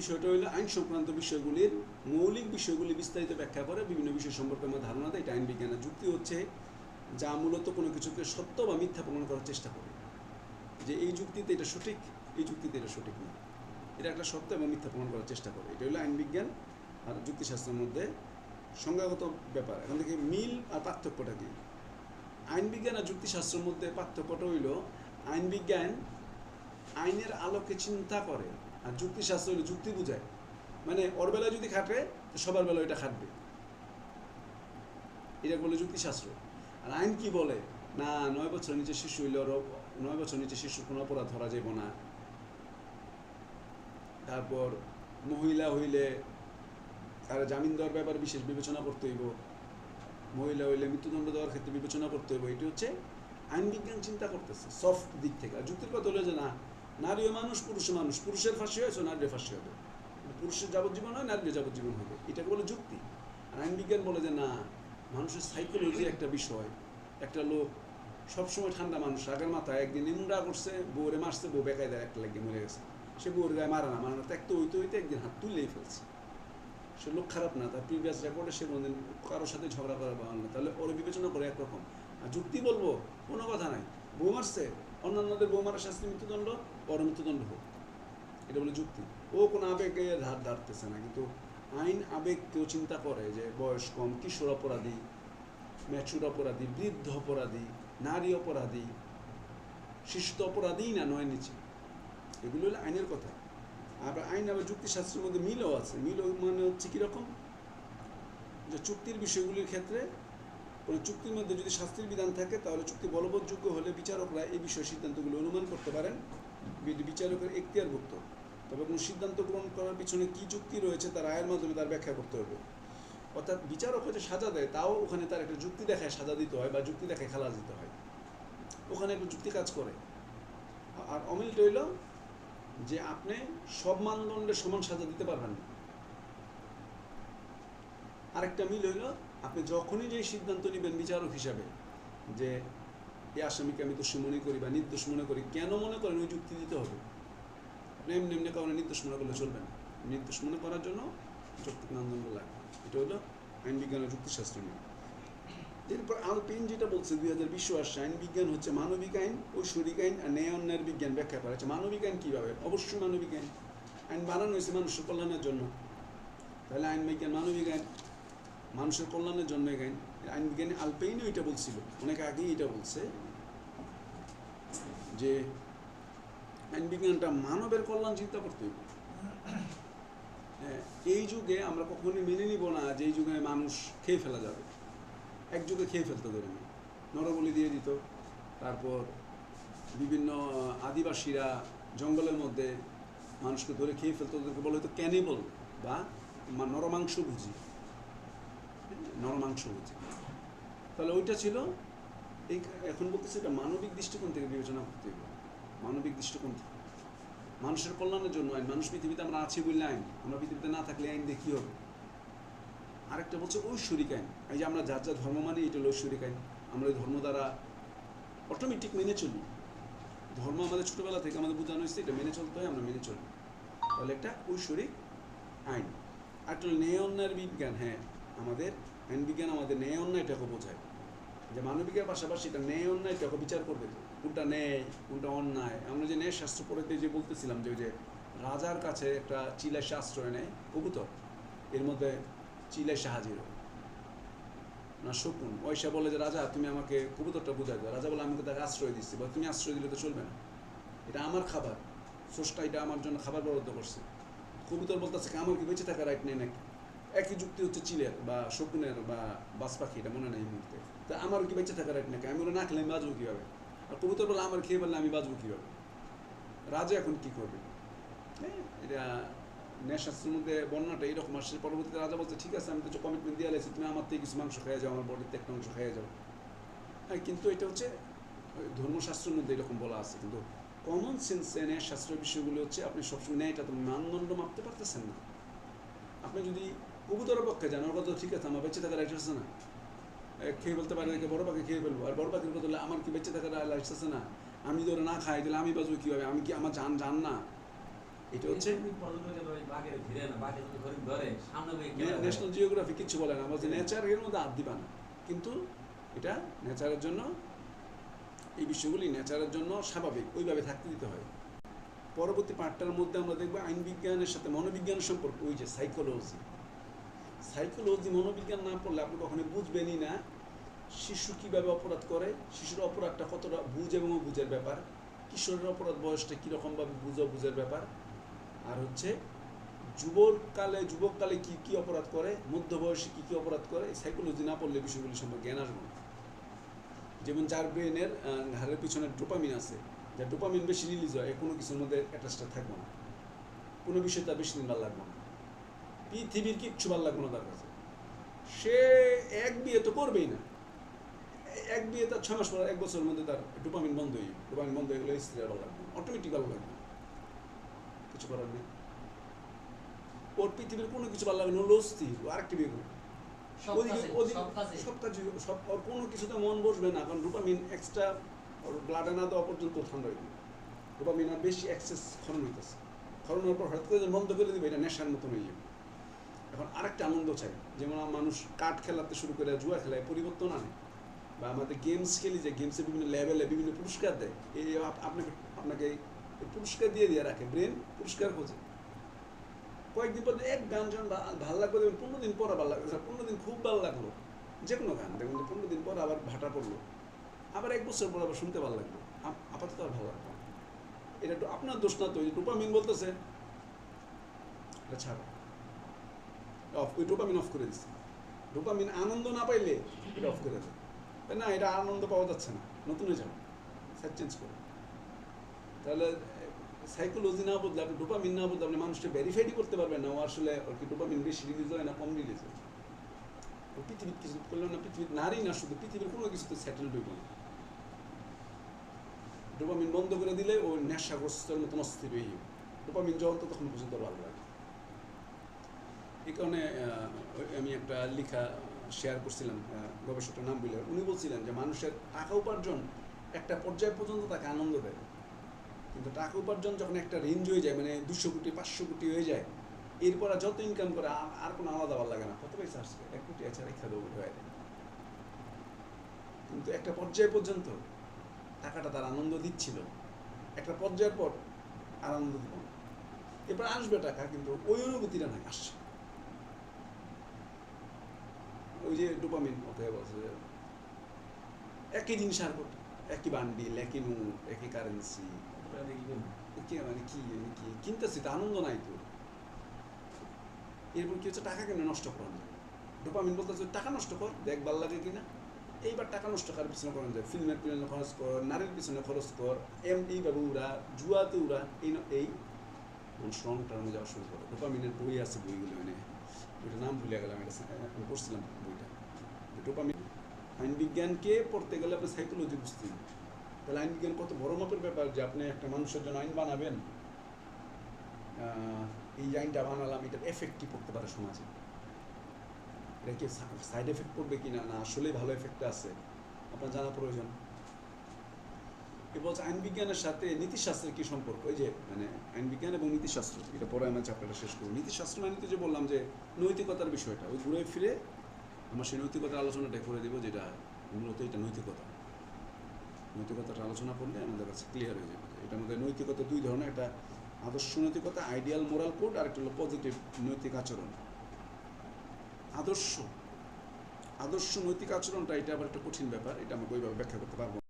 বিষয়টা হইল আইন সংক্রান্ত বিষয়গুলির মৌলিক বিষয়গুলি বিস্তারিত ব্যাখ্যা করে বিভিন্ন বিষয় সম্পর্কে আমার ধারণা দেয়। এটা আইন বিজ্ঞানের যুক্তি হচ্ছে যা মূলত কোনো কিছুকে সত্য বা মিথ্যা প্রমাণ করার চেষ্টা করে। যে এই যুক্তিতে এটা সঠিক, এই যুক্তিতে এটা সঠিক না। এটা একটা সত্য এবং মিথ্যা প্রমাণ করার চেষ্টা করে। এটা হলো আইন বিজ্ঞান আর যুক্তিশাস্ত্রের মধ্যে সংজ্ঞাগত ব্যাপার। এখান থেকে মিল আর পার্থক্যটা কি? আইন বিজ্ঞান আর যুক্তিশাস্ত্রের মধ্যে পার্থক্যটা হইল আইন বিজ্ঞান আইনের আলোকে চিন্তা করে। আর যুক্তিশাস্ত্র হইল যুক্তি বুঝায়। মানে ওর বেলায় যদি খাটে সবার বেলায় এটা খাটবে। এটা বলে যুক্তিশাস্ত্র আর আইন কি বলে? না, নয় বছর নিচে শিশু হইলে ওর নয় বছর নিচে শিশুর কোনো অপরাধ ধরা যাব না। তারপর মহিলা হইলে তার জামিন দেওয়ার ব্যাপারে বিশেষ বিবেচনা করতে হইব। মহিলা হইলে মৃত্যুদণ্ড দেওয়ার ক্ষেত্রে বিবেচনা করতে হইব। এটি হচ্ছে আইন বিজ্ঞান চিন্তা করতেছে সফট দিক থেকে। আর যুক্তির কথা হলো যে না নারীও মানুষ, পুরুষ মানুষ। পুরুষের ফাঁসি হয়েছে, নারীর ফাঁসি হবে। পুরুষের যাবজ্জীবন হয়, নারীর যাবজ্জীবন হবে। এটাকে বলে যুক্তি। আর আইন বিজ্ঞান বলে যে না, মানুষের সাইকোলজি একটা বিষয়। একটা লোক, সবসময় ঠান্ডা মানুষ আগের মাথায় একদিন নিমুন্ডা করছে, বউরে মারছে, বউ বেকায় দেয় একটা লাগিয়ে মরে গেছে। সে বউর গায়ে মারা না, মারা ত্যাক্ত হইতে হইতে একদিন হাত তুললেই ফেলছে। সে লোক খারাপ না, তার প্রিভিয়াস রেকর্ডে সে কোনোদিন কারোর সাথে ঝগড়া করার বা না তাহলে ওর বিবেচনা করে একরকম। আর যুক্তি বলব, কোনো কথা নাই। বউ মারছে অন্যান্যদের বউ মারার শাস্তি মৃত্যুদণ্ড ওর মৃত্যুদণ্ড হোক। এটা বলে যুক্তি। ও কোনো আবেগে ধার ধারতেছে না, কিন্তু আইন আবেগ কেউ চিন্তা করে যে বয়স কম, কিশোর অপরাধী ম্যাচুর অপরাধী, বৃদ্ধ অপরাধী, নারী অপরাধী শিশু অপরাধীই না, নয় নিচে। এগুলো হলো আইনের কথা। আবার আইন আবার যুক্তিশাস্ত্রের মধ্যে মিলও আছে। মিল মানে হচ্ছে কীরকম? যে চুক্তির বিষয়গুলির ক্ষেত্রে কোনো চুক্তির মধ্যে যদি শাস্তির বিধান থাকে, তাহলে চুক্তি বলবৎযোগ্য হলে বিচারকরা এই বিষয়ে সিদ্ধান্তগুলো অনুমান করতে পারেন। বিচারকের এখতিয়ারভুক্ত। তবে কোনো সিদ্ধান্ত গ্রহণ করার পিছনে কী যুক্তি রয়েছে তার আয়ের মাধ্যমে তার ব্যাখ্যা করতে হবে। অর্থাৎ বিচারক যে সাজা দেয়, তাও ওখানে তার একটা যুক্তি দেখায় সাজা দিতে হয় বা যুক্তি দেখায় খালাস দিতে হয়। ওখানে একটা যুক্তি কাজ করে। আর অমিল রইল যে আপনি সব মানদণ্ডে সমান সাজা দিতে পারবেন না। আরেকটা মিল হইল, আপনি যখনই যে সিদ্ধান্ত নেবেন বিচারক হিসাবে, যে এই আসামিকে আমি দোষী মনে করি বা নির্দোষ মনে করি, কেন মনে করেন ওই যুক্তি দিতে হবে? আপনি এমনি এমনি কারণে নির্দোষ মনে করলে চলবে না। নির্দোষ মনে করার জন্য যৌক্তিক মানদণ্ড লাগবে। এটা হলো আইন বিজ্ঞান ও যুক্তিশাস্ত্র নিয়ে এরপর আলপিন যেটা বলছে, দুই হাজার বিশ্ব আসছে আইন বিজ্ঞান হচ্ছে মানবিক আইন ঐশ্বরিক আইন আর ন্যায় অন্যায়ের বিজ্ঞান ব্যাখ্যা করা। হচ্ছে মানবিক আইন কীভাবে? অবশ্যই মানবিক আইন। আইন বানানো হয়েছে মানুষের কল্যাণের জন্য। তাহলে আইন বিজ্ঞান মানবিক আইন মানুষের কল্যাণের জন্য আইন আইন বিজ্ঞানী আলপেইনও এটা বলছিল। অনেক আগেই এটা বলছে যে আইন বিজ্ঞানটা মানবের কল্যাণ চিন্তা করতে হ্যাঁ, এই যুগে আমরা কখনোই মেনে নিব না যে এই যুগে মানুষ খেয়ে ফেলা যাবে। এক যুগে খেয়ে ফেলতে ধরে না নরবলি দিয়ে দিত। তারপর বিভিন্ন আদিবাসীরা জঙ্গলের মধ্যে মানুষকে ধরে খেয়ে ফেলতো। ওদেরকে বলা হতো ক্যানিবল বা নরমাংস ভুজি। নরমাংস ভুজি তাহলে ওইটা ছিল, এই এখন বলতেছে এটা মানবিক দৃষ্টিকোণ থেকে বিবেচনা করতে হবে। মানবিক দৃষ্টিকোণ থেকে। মানুষের কল্যাণের জন্য আইন, মানুষ পৃথিবীতে আমরা আছি বললে আইন, আমরা পৃথিবীতে না থাকলে আইন কী হবে? আরেকটা বলছে ঐশ্বরিক আইন। এই যে আমরা যার যা ধর্ম মানি, এটা হলো ঐশ্বরিক আইন। আমরা ওই ধর্ম দ্বারা অটোমেটিক মেনে চলি। ধর্ম আমাদের ছোটোবেলা থেকে আমাদের বোঝানো হয়েছে, এটা মেনে চলতে হয়, আমরা মেনে চলি। তাহলে একটা ঐশ্বরিক আইন। আর একটা ন্যায় অন্যায়ের বিজ্ঞান। হ্যাঁ আমাদের আইন বিজ্ঞান আমাদের ন্যায় অন্যায়টাকে বোঝায়। যে মানবিকের পাশাপাশি এটা ন্যায় অন্যায়টাকে বিচার করবে। কোনটা ন্যায়, কোনটা অন্যায়? আমরা যে ন্যায় শাস্ত্র পড়েতে যে বলতেছিলাম যে ওই যে রাজার কাছে একটা চিলাইসে আশ্রয় নেয়, কবুতর। এর মধ্যে চিলাইসে হাজির হয় না, শকুন। ওইসা বলে যে, রাজা, তুমি আমাকে কবুতরটা বুঝাই দাও। রাজা বলে, আমি তো তাকে আশ্রয় দিচ্ছি বা তুমি আশ্রয় দিলে তো চলবে না। এটা আমার খাবার। স্রষ্টা এটা আমার জন্য খাবার বরাদ্দ করছে। কবুতর বলতেছে আমার কি বেঁচে থাকার রাইট নেই নাকি? একই যুক্তি হচ্ছে চিলের বা শকুনের বা বাস পাখি এটা মনে নেই মুহূর্তে। তা আমার কি বেঁচে থাকার রাইট নাকি? আমি ওরা না খেলে আমি বাঁচবো কীভাবে? আর কবুতর বলে আমার খেয়ে বললে আমি বাঁচবো কীভাবে? রাজা এখন কি করবে? হ্যাঁ, এটা ন্যায়শাস্ত্রের মধ্যে বর্ণনাটা এইরকম আসছে পরবর্তীতে রাজা বলছে ঠিক আছে আমি তো কমিটমেন্ট দিয়ে আছি তুমি আমার থেকে কিছু মাংস খেয়ে যাও আমার বডিতে একটা অংশ খেয়ে যাও। হ্যাঁ কিন্তু এটা হচ্ছে ধর্মশাস্ত্রের মধ্যে এরকম বলা আছে কিন্তু কমন সেন্সে ন্যায়শাস্ত্রের বিষয়গুলো হচ্ছে আপনি সবসময় ন্যায়টা তো মানদণ্ড মাপতে পারতেছেন না। আপনি যদি কবুতরের পক্ষে যান ওর কথা ঠিক আছে আমার বেঁচে থাকার রাইট আছে না। খেয়ে বলতে পারে বড় পাখি খেয়ে ফেলব? আর বড় পাখির বদলে আমার কি বেঁচে থাকার রাইট আছে না? আমি যদি না খাই তাহলে আমি বাঁচবো কীভাবে? আমি কি আমার জান জান না? এটা হচ্ছে ন্যাশনাল জিওগ্রাফি কিছু বলে না নেচারের মধ্যে হাত দিবা না। কিন্তু এটা নেচারের জন্য এই বিষয়গুলি নেচারের জন্য স্বাভাবিক ওইভাবে থাকতে দিতে হয়। পরবর্তী পার্টটার মধ্যে আমরা দেখব আইন বিজ্ঞানের সাথে মনোবিজ্ঞানের সম্পর্ক ওই যে সাইকোলজি সাইকোলজি, মনোবিজ্ঞান না পড়লে আপনি কখনো বুঝবেনই না শিশু কীভাবে অপরাধ করে, শিশুর অপরাধটা কতটা বুঝ এবং বুঝের ব্যাপার, কিশোরের অপরাধ বয়সটা কীরকমভাবে বুঝো বুঝের ব্যাপার, আর হচ্ছে যুবককালে যুবককালে কি কি অপরাধ করে মধ্য বয়সে কী, কি অপরাধ করে সাইকোলজি না পড়লে বিষয়গুলি সম্পর্কে জ্ঞান আসবে যেমন যার ব্রেনের ঘাড়ের পিছনে ডোপামিন আছে, যা ডোপামিন বেশি রিলিজ হয় কোনো কিছুর মধ্যে অ্যাটাচটা থাকবে না। কোনো বিষয় তার বেশি দিন ভালো লাগবে না। পৃথিবীর কিচ্ছু ভালো লাগবে না তার কাছে। সে এক বিয়ে তো করবেই না। এক বিয়ে তার ছয় মাস পর এক বছরের মধ্যে তার ডোপামিন বন্ধ হয়ে ডোপামিন বন্ধ হয়ে গেলে স্ত্রী ভালো লাগবে অটোমেটিক ভালো লাগবে কিছু করার নেই। ওর পৃথিবীর কোনো কিছু ভালো লাগবে না। ও অস্থির। ও আরেকটি বিয়ে করবে। ওদিকে ওদিকে সব কাজে। সব ওর কোনো কিছুতে মন বসবে না। কারণ ডোপামিন এক্সট্রা ওর ব্লাডে না দেওয়া পর্যন্ত ঠান্ডা হয়ে ডোপামিন আর বেশি অ্যাক্সেস খরণ হইতেছে। খরণ হওয়ার পর হঠাৎ করে বন্ধ করে দেবে এটা নেশার মতন হয়ে যাবে। এখন আরেকটা আনন্দ চাই। যেমন মানুষ কাঠ খেলাতে শুরু করে জুয়া খেলায় পরিবর্তন আনে বা আমাদের গেমস খেলি যে গেমসে বিভিন্ন লেভেলে বিভিন্ন পুরস্কার দেয়। এই আপনাকে আপনাকে পুরস্কার দিয়ে দিয়ে রাখে ব্রেন পুরস্কার খোঁজে। কয়েকদিন পর এক গান যখন ভালো লাগল দেখবেন পনেরো দিন পর আবার লাগল, পনেরো দিন খুব ভালো লাগল। যে কোনো গান দেখবেন যে পনেরো দিন পর আবার ভাটা পড়ল। আবার এক বছর পর আবার শুনতে ভালো লাগল। আপ- আপাতত আর ভালো লাগল এটা একটু আপনার দোষ না, তো ডোপামিন বলতেছে। এটা ছাড়ো। অফ, ওই ডোপামিন অফ করে দিচ্ছে ডোপামিন আনন্দ না পাইলে এটা অফ করে দেয় না, এটা আনন্দ পাওয়া যাচ্ছে না। নতুন হয়ে যাবে। সাইড চেঞ্জ করে। তাহলে সাইকোলজি না বদলে আপনি ডোপামিন না বদলে আপনি মানুষকে ভেরিফাইডই করতে পারবেন না। ও আসলে, ওর কি ডোপামিন বেশি রিলিজ হয় না, কম রিলিজ হয়। পৃথিবীর কিছু করলেও না, পৃথিবীর নারী না শুধু, পৃথিবীর কোনো কিছুতে সেটেলড হইব না। ডোপামিন বন্ধ করে দিলে ও নেশাগ্রস্তের মতন অস্থির হয়ে ডোপামিন তো তখন পর্যন্ত ভালো লাগে এই কারণে আমি একটা লেখা শেয়ার করছিলাম আহ, গবেষকের নাম বলে উনি বলছিলেন যে মানুষের টাকা উপার্জন একটা পর্যায় পর্যন্ত তাকে আনন্দ দেয়। কিন্তু টাকা উপার্জন যখন একটা রেঞ্জ হয়ে যায় মানে দুশো কোটি পাঁচশো কোটি হয়ে যায় এরপর যত ইনকাম করে আর- কোনো আলাদা ভালো লাগে না। কত পয়সা আসছে এক কোটি আছে আর রেখা দেবো হয়ে। কিন্তু একটা পর্যায় পর্যন্ত টাকাটা তার আনন্দ দিচ্ছিল। একটা পর্যায়ের পর আনন্দ দিব এরপর আসবে টাকা কিন্তু ওই অনুভূতিটা নাই আসছে। ওই যে ডোপামিন ওকে বলছে একই জিনিস আর করতে একই বান্ডিল একই নোট একই কারেন্সি কি মানে কি কি কিনতেছি তো আনন্দ নাই তো এরপর কি হচ্ছে টাকা কেন নষ্ট করা যায় ডোপামিন বলতেছে টাকা নষ্ট কর দেখ ভালো লাগে কিনা এইবার টাকা নষ্ট করার পিছনে করা যায় ফিল্মের পিছনে খরচ কর নারীর পিছনে খরচ কর এম এইভাবে উড়া জুয়াতে উড়া এই এই মানুষ রং টার্মে যাওয়া শুরু করে ডোপামিনের বই আছে বইগুলো মানে ওইটা নাম ভুলে গেলাম, এটা আমি পড়ছিলাম বইটা। ডোপামিন আইন বিজ্ঞানকে পড়তে গেলে আপনি সাইকোলজি বুঝতে তাহলে আইন বিজ্ঞান কত বড় মাপের ব্যাপার যে আপনি একটা মানুষের জন্য আইন বানাবেন এই আইনটা বানালাম, এটার এফেক্ট কি পড়তে পারে সমাজে? এটা কি সাইড এফেক্ট পড়বে কিনা? না, আসলেই ভালো এফেক্ট আছে। আপনার জানা প্রয়োজন। হচ্ছে আইন বিজ্ঞানের সাথে নীতিশাস্ত্রের কি সম্পর্ক? ওই যে মানে আইন বিজ্ঞান এবং নীতিশাস্ত্র, এটা পরে আমরা চ্যাপ্টারটা শেষ করব। নীতিশাস্ত্র মানে তো যে বললাম যে নৈতিকতার বিষয়টা, ওই ঘুরে ফিরে আমরা সেই নৈতিকতার আলোচনাটা করে দেবো যেটা মূলত এটা নৈতিকতা। নৈতিকতার আলোচনা করলে আমাদের কাছে ক্লিয়ার হয়ে যাবে এটার মধ্যে নৈতিকতা দুই ধরনের, একটা আদর্শ নৈতিকতা আইডিয়াল মোরাল কোড আর একটা হলো পজিটিভ নৈতিক আচরণ। আদর্শ আদর্শ নৈতিক আচরণটা এটা আবার একটা কঠিন ব্যাপার, এটা আমাকে ওইভাবে ব্যাখ্যা করতে পারব।